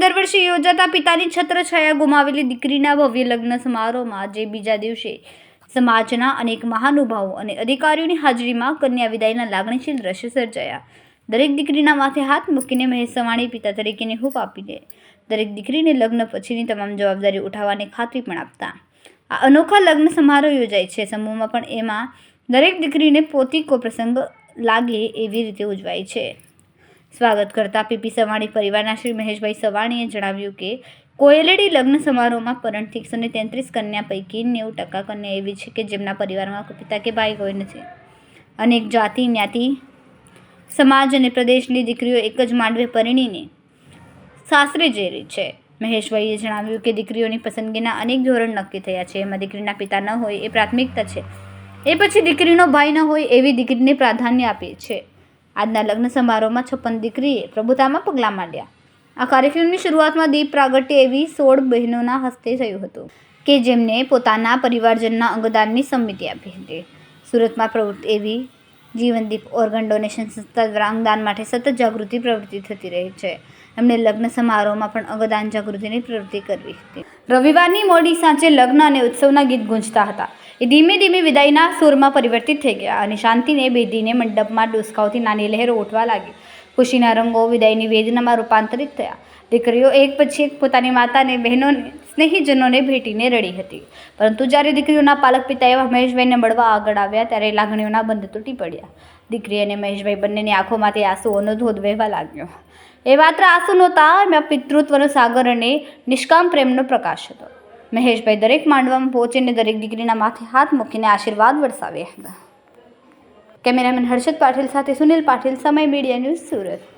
દર વર્ષે યોજાતા પિતાની છત્રછાયા ગુમાવેલી દીકરીના ભવ્ય લગ્ન સમારોહમાં જે બીજા દિવસે સમાજના અનેક મહાનુભાવો અને અધિકારીઓની હાજરીમાં કન્યા વિદાયના લાગણીશીલ દ્રશ્ય સર્જાયા. દરેક દીકરીના માથે હાથ મૂકીને મહેશ સવાણી પિતા તરીકેની હૂપ આપીને દરેક દીકરીને લગ્ન પછીની તમામ જવાબદારી ઉઠાવવાની ખાતરી પણ આપતા. આ અનોખા લગ્ન સમારોહ યોજાય છે. સમૂહમાં પણ એમાં દરેક દીકરીને પોતિકો પ્રસંગ લાગે એવી રીતે ઉજવાય છે. સ્વાગત કરતા પીપી સવાણી પરિવારના શ્રી મહેશભાઈ સવાણીએ જણાવ્યું કે, કોયલેડી લગ્ન સમારોહમાં પરણથી એકસો ને તેત્રીસ કન્યા પૈકી નેવું ટકા કન્યા એવી છે કે જેમના પરિવારમાં પિતા કે ભાઈ કોઈ નથી. અનેક જાતિ, જ્ઞાતિ, સમાજ અને પ્રદેશની દીકરીઓ એક જ માંડવે પરિણીને સાસરે જઈ રહી છે. મહેશભાઈએ જણાવ્યું કે, દીકરીઓની પસંદગીના અનેક ધોરણ નક્કી થયા છે. એમાં દીકરીના પિતા ન હોય એ પ્રાથમિકતા છે. એ પછી દીકરીનો ભાઈ ન હોય એવી દીકરીને પ્રાધાન્ય આપીએ છે. આજના લગ્ન સમારોહમાં છપ્પન દીકરીએ પ્રભુતામાં પગલાં માંડ્યા. આ કાર્યક્રમની શરૂઆતમાં દીપ પ્રાગટ્ય એવી સોળ બહેનોના હસ્તે થયું હતું કે જેમને પોતાના પરિવારજનના અંગદાનની સંમતિ આપી હતી. સુરતમાં પ્રવૃત્તિ એવી જીવનદીપ ઓર્ગન ડોનેશન સંસ્થા દ્વારા અંગદાન માટે સતત જાગૃતિ પ્રવૃત્તિ થતી રહી છે. એમણે લગ્ન સમારોહમાં પણ અંગદાન જાગૃતિની પ્રવૃત્તિ કરવી હતી. રવિવારની મોડી સાંજે લગ્ન અને ઉત્સવના ગીત ગુંજતા હતા. એ ધીમે ધીમે વિદાયના સૂરમાં પરિવર્તિત થઈ ગયા અને શાંતિને બેધીને મંડપમાં ડોસકાવતી નાની લહેરો ઉઠવા લાગી. ખુશીના રંગો, વિદાયની વેદનામાં રૂપાંતરિત થયા. દીકરીઓ એક પછી એક પોતાની માતાને, બહેનોને, સ્નેહીજનોને ભેટીને રડી હતી. પરંતુ જ્યારે દીકરીઓના પાલક પિતા એવા મહેશભાઈને મળવા આગળ આવ્યા, ત્યારે લાગણીઓના બંધ તૂટી પડ્યા. દીકરી અને મહેશભાઈ બંનેની આંખોમાંથી આંસુઓનો ધોધ વહેવા લાગ્યો. એ માત્ર આંસુ નહોતા, એમાં પિતૃત્વનો સાગર અને નિષ્કામ પ્રેમનો પ્રકાશ હતો. મહેશભાઈ દરેક માંડવામાં પહોંચીને દરેક દીકરીના માથે હાથ મૂકીને આશીર્વાદ વરસાવ્યા હતા. કેમેરામેન હર્ષદ પાટીલ સાથે સુનિલ પાટીલ સમય મીડિયા ન્યૂઝ સુરત